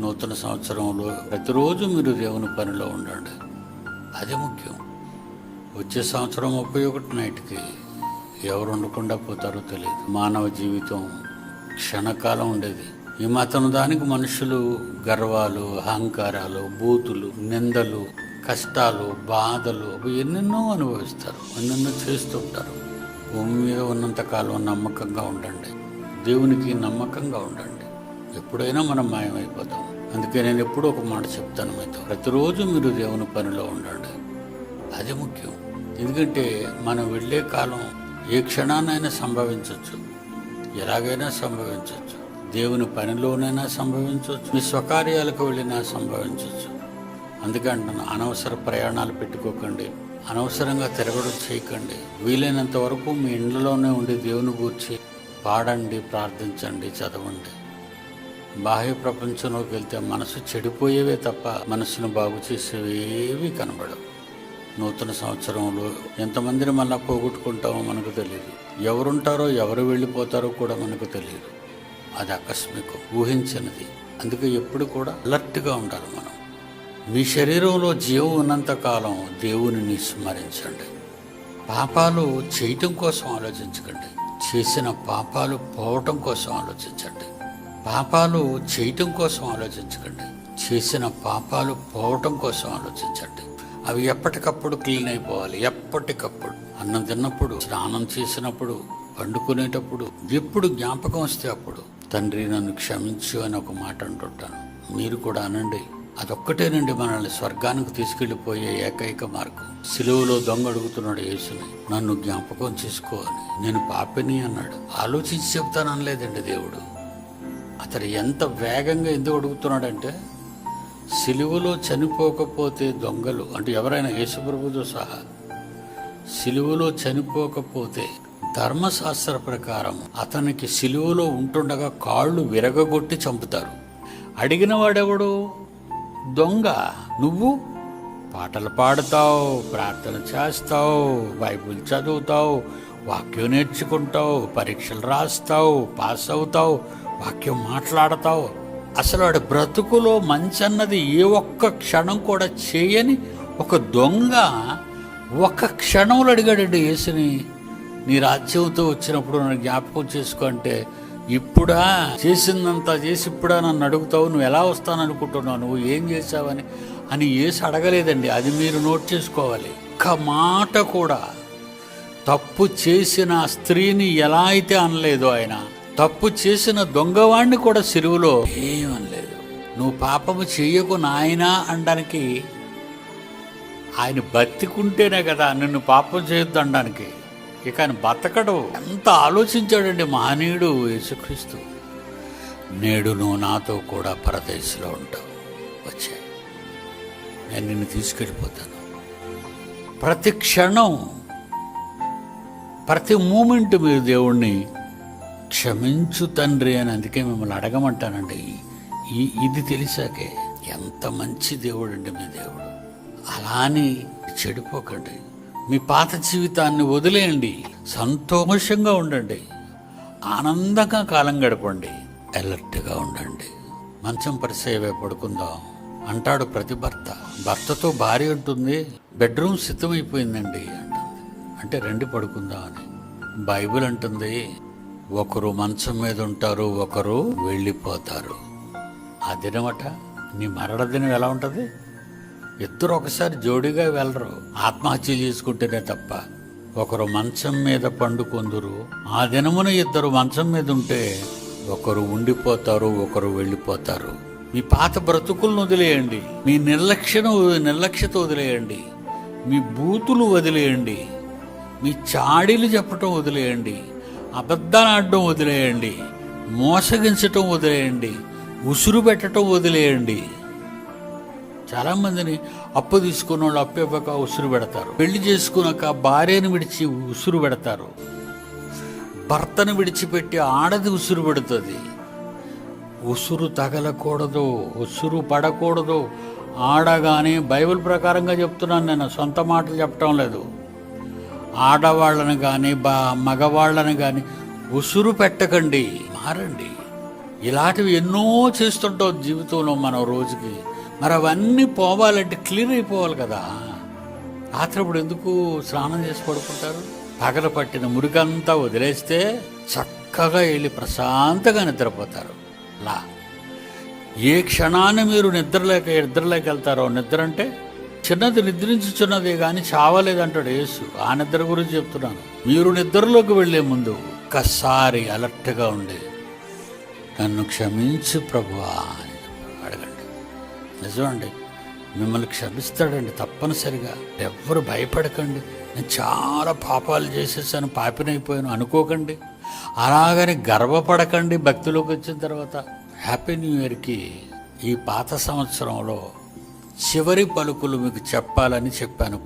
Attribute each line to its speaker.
Speaker 1: నూతన సంవత్సరంలో ప్రతిరోజు మీరు దేవుని పనిలో ఉండండి. అది ముఖ్యం. వచ్చే సంవత్సరం ముప్పై ఒకటి నైట్కి ఎవరు ఉండకుండా పోతారో తెలియదు. మానవ జీవితం క్షణకాలం ఉండేది. ఈ మతం దానికి మనుషులు గర్వాలు అహంకారాలు బూతులు నిందలు కష్టాలు బాధలు అవి ఎన్నెన్నో అనుభవిస్తారు. ఎన్నెన్నో చేస్తుంటారు భూమి మీద ఉన్నంతకాలం నమ్మకంగా ఉండండి. దేవునికి నమ్మకంగా ఉండండి. ఎప్పుడైనా మనం మాయమైపోతాం. అందుకే నేను ఎప్పుడూ ఒక మాట చెప్తాను మీతో. ప్రతిరోజు మీరు దేవుని పనిలో ఉండండి. అది ముఖ్యం. ఎందుకంటే మనం వెళ్ళే కాలం ఏ క్షణానైనా సంభవించవచ్చు ఎలాగైనా సంభవించవచ్చు దేవుని పనిలోనైనా సంభవించవచ్చు మీ స్వకార్యాలకు వెళ్ళినా సంభవించవచ్చు అందుకే అనవసర ప్రయాణాలు పెట్టుకోకండి. అనవసరంగా తిరగడం చేయకండి. వీలైనంత వరకు మీ ఇండ్లలోనే ఉండి దేవుని గూర్చి పాడండి ప్రార్థించండి చదవండి. బాహ్య ప్రపంచంలోకి వెళ్తే మనసు చెడిపోయేవే తప్ప మనసును బాగు చేసేవి ఏవి కనబడవు. నూతన సంవత్సరంలో ఎంతమందిని మళ్ళా పోగొట్టుకుంటామో మనకు తెలియదు ఎవరుంటారో ఎవరు వెళ్ళిపోతారో కూడా మనకు తెలియదు అది ఆకస్మికం ఊహించినది. అందుకే ఎప్పుడు కూడా అలర్ట్గా ఉండాలి మనం. మీ శరీరంలో జీవం ఉన్నంత కాలం దేవునిని స్మరించండి. పాపాలు చేయటం కోసం ఆలోచించకండి. చేసిన పాపాలు పోవటం కోసం ఆలోచించండి. పాపాలు చేయటం కోసం ఆలోచించకండి. చేసిన పాపాలు పోవటం కోసం ఆలోచించండి. అవి ఎప్పటికప్పుడు క్లీన్ అయిపోవాలి. ఎప్పటికప్పుడు. అన్నం తిన్నప్పుడు స్నానం చేసినప్పుడు పండుకునేటప్పుడు ఎప్పుడు జ్ఞాపకం వస్తే అప్పుడు. తండ్రి నన్ను క్షమించు అని ఒక మాట అంటుంటాను. మీరు కూడా అనండి. అదొక్కటేనండి మనల్ని స్వర్గానికి తీసుకెళ్ళిపోయే ఏకైక మార్గం. సిలువలో దొంగ అడుగుతున్నాడు యేసుని. నన్ను జ్ఞాపకం చేసుకో అని. నేను పాపిని అన్నాడు. ఆలోచించి చెప్తాను అనలేదండి దేవుడు. అతడు ఎంత వేగంగా ఎందుకు అడుగుతున్నాడంటే సిలువలో చనిపోకపోతే దొంగలు అంటే ఎవరైనా యేసుప్రభుతో సహా సిలువలో చనిపోకపోతే ధర్మశాస్త్ర ప్రకారం అతనికి సిలువలో ఉంటుండగా కాళ్ళు విరగగొట్టి చంపుతారు. అడిగిన వాడెవడు? దొంగ. నువ్వు? పాటలు పాడతావు ప్రార్థన చేస్తావు బైబిల్ చదువుతావు వాక్యం నేర్చుకుంటావు పరీక్షలు రాస్తావు పాస్ అవుతావు వాక్యం మాట్లాడతావు. అసలు వాడి బ్రతుకులో మంచి అన్నది ఏ ఒక్క క్షణం కూడా చేయని ఒక దొంగ ఒక క్షణంలో అడిగాడండి యేసుని నీ రాజ్యంతో వచ్చినప్పుడు నన్ను జ్ఞాపకం చేసుకో అంటే ఇప్పుడా చేసిందంతా చేసి ఇప్పుడా నన్ను అడుగుతావు నువ్వు ఎలా వస్తాననుకుంటున్నావు నువ్వు ఏం చేసావని అని ఏసి అడగలేదండి. అది మీరు నోట్ చేసుకోవాలి. ఒక్క మాట కూడా తప్పు చేసిన స్త్రీని ఎలా అయితే అనలేదు ఆయన తప్పు చేసిన దొంగవాణ్ణి కూడా సిరువులో ఏమనలేదు నువ్వు పాపము చెయ్యకు నాయనా అనడానికి ఆయన బతికుంటేనే కదా నిన్ను పాపం చేయొద్దు అనడానికి. ఇక ఆయన బతకడు. ఎంత ఆలోచించాడండి మహనీయుడు యేసుక్రీస్తు. నేడు నువ్వు నాతో కూడా పరదేశంలో ఉంటావు. వచ్చే. నేను నిన్ను తీసుకెళ్ళిపోతాను. ప్రతి క్షణం ప్రతి మూమెంట్ మీరు దేవుణ్ణి క్షమించు తండ్రి అని అందుకే మిమ్మల్ని అడగమంటానండి. ఈ ఇది తెలిసాకే ఎంత మంచి దేవుడు అండి మీ దేవుడు. అలానే చెడిపోకండి. మీ పాత జీవితాన్ని వదిలేయండి. సంతోషంగా ఉండండి. ఆనందంగా కాలం గడపండి. అలర్ట్గా ఉండండి. మంచం పరిసేవే పడుకుందాం. అంటాడు ప్రతి భర్త. భర్తతో భార్య ఉంటుంది బెడ్రూమ్ సిద్ధమైపోయిందండి అంటుంది. అంటే రండి పడుకుందాం అని బైబిల్ అంటుంది ఒకరు మంచం మీద ఉంటారు ఒకరు వెళ్ళిపోతారు. ఆ దినమట నీ మరణ దినం ఎలా ఉంటుంది? ఇద్దరు ఒకసారి జోడిగా వెళ్ళరు. ఆత్మహత్య చేసుకుంటేనే తప్ప ఒకరు మంచం మీద పండుకొందురు. ఆ దినమున ఇద్దరు మంచం మీద ఉంటే ఒకరు ఉండిపోతారు ఒకరు వెళ్ళిపోతారు. మీ పాత బ్రతుకులను వదిలేయండి. మీ నిర్లక్ష్యం నిర్లక్ష్యత వదిలేయండి. మీ బూతులు వదిలేయండి. మీ చాడీలు చెప్పటం వదిలేయండి. అబద్ధాలు ఆడడం వదిలేయండి మోసగించటం వదిలేయండి ఉసురు పెట్టడం వదిలేయండి. చాలామందిని అప్పు తీసుకున్న వాళ్ళు అప్పు ఇవ్వక ఉసురు పెడతారు. పెళ్ళి చేసుకున్నాక భార్యను విడిచి ఉసురు పెడతారు. భర్తను విడిచిపెట్టి ఆడది ఉసురు పెడుతుంది. ఉసురు తగలకూడదు ఉసురు పడకూడదు. ఆడగానే బైబిల్ ప్రకారంగా చెప్తున్నాను నేను సొంత మాటలు చెప్పటం లేదు. ఆడవాళ్ళని కానీ బా మగవాళ్ళని కానీ ఉసురు పెట్టకండి మారండి. ఇలాంటివి ఎన్నో చేస్తుంటాం జీవితంలో మనం రోజుకి. మరి అవన్నీ పోవాలంటే క్లియర్ అయిపోవాలి కదా. రాత్రిప్పుడు ఎందుకు స్నానం చేసి పడుకుంటారు? పగల పట్టిన మురికంతా వదిలేస్తే చక్కగా వెళ్ళి ప్రశాంతంగా నిద్రపోతారు. లా. ఏ క్షణాన్ని మీరు నిద్రలేక నిద్రలేక వెళ్తారో నిద్ర అంటే చిన్నది నిద్రించుచున్నదే కానీ చావలేదంటాడు యేసు. ఆ నిద్ర గురించి చెప్తున్నాను. మీరు నిద్రలోకి వెళ్ళే ముందు ఒక్కసారి అలర్ట్గా ఉండి నన్ను క్షమించు ప్రభువా అని అడగండి. నిజమండి మిమ్మల్ని క్షమిస్తాడండి తప్పనిసరిగా. ఎవ్వరు భయపడకండి. నేను చాలా పాపాలు చేసేసాను పాపినైపోయాను అనుకోకండి. అలాగని గర్వపడకండి భక్తిలోకి వచ్చిన తర్వాత. హ్యాపీ న్యూ ఇయర్కి ఈ పాత సంవత్సరంలో చివరి పలుకులు మీకు చెప్పాలని చెప్పాను.